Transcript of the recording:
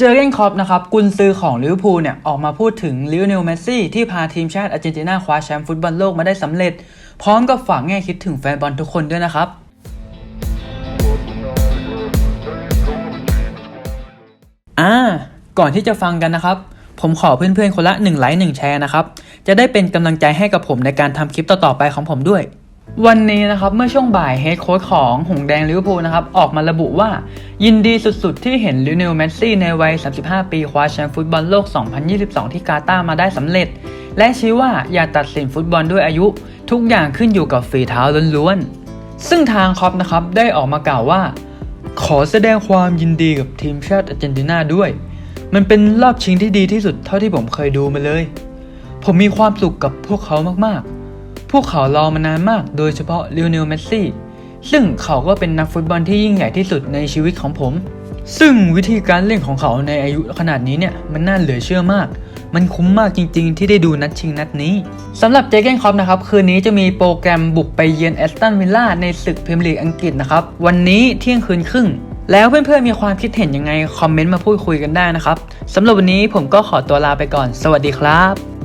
เจอร์เกนคอปนะครับกุนซือของลิเวอร์พูลเนี่ยออกมาพูดถึงลิโอเนลเมสซี่ที่พาทีมชาติอาร์เจนตินาคว้าแชมป์ฟุตบอลโลกมาได้สำเร็จ พร้อมกับฝากแง่คิดถึงแฟนบอลทุกคนด้วยนะครับอ่าก่อนที่จะฟังกันนะครับ ผมขอเพื่อนๆคนละ1ไลค์1แชร์นะครับ จะได้เป็นกำลังใจให้กับผมในการทำคลิปต่อๆไปของผมด้วย วันนี้นะครับเมื่อช่วงบ่ายเฮดโค้ชของหงแดงลิเวอร์พูลนะครับออกมาระบุว่า ยินดีสุดๆ ที่เห็นลิเนลเมสซี่ในวัย 35 ปีคว้าแชมป์ฟุตบอลโลก 2022 ที่กาตาร์มาได้สำเร็จ และชี้ว่าอย่าตัดสินฟุตบอลด้วยอายุ ทุกอย่างขึ้นอยู่กับฝีเท้าล้วนๆ ซึ่งทางครอปนะครับได้ออกมากล่าวว่า ขอแสดงความยินดีกับทีมชาติอาร์เจนตินาด้วย มันเป็นรอบชิงที่ดีที่สุดเท่าที่ผมเคยดูมาเลย ผมมีความสุขกับพวกเขามากๆ พวกเขารอมานานมากโดยเฉพาะลิโอเนลเมสซี่ ซึ่งเขาก็เป็นนักฟุตบอลที่ยิ่งใหญ่ที่สุดในชีวิตของผม ซึ่งวิธีการเล่นของเขาในอายุขนาดนี้เนี่ยมันน่าเหลือเชื่อมาก มันคุ้มมากจริงๆ ที่ได้ดูนัดชิงนัดนี้สำหรับเจเกนคอปนะครับ คืนนี้จะมีโปรแกรมบุกไปเยือนแอสตันวิลล่าในศึกพรีเมียร์ลีกอังกฤษนะครับ วันนี้เที่ยงคืนครึ่งแล้วเพื่อนๆมีความคิดเห็นยังไง คอมเมนต์มาพูดคุยกันได้นะครับสำหรับวันนี้ผมก็ขอตัวลาไปก่อน สวัสดีครับ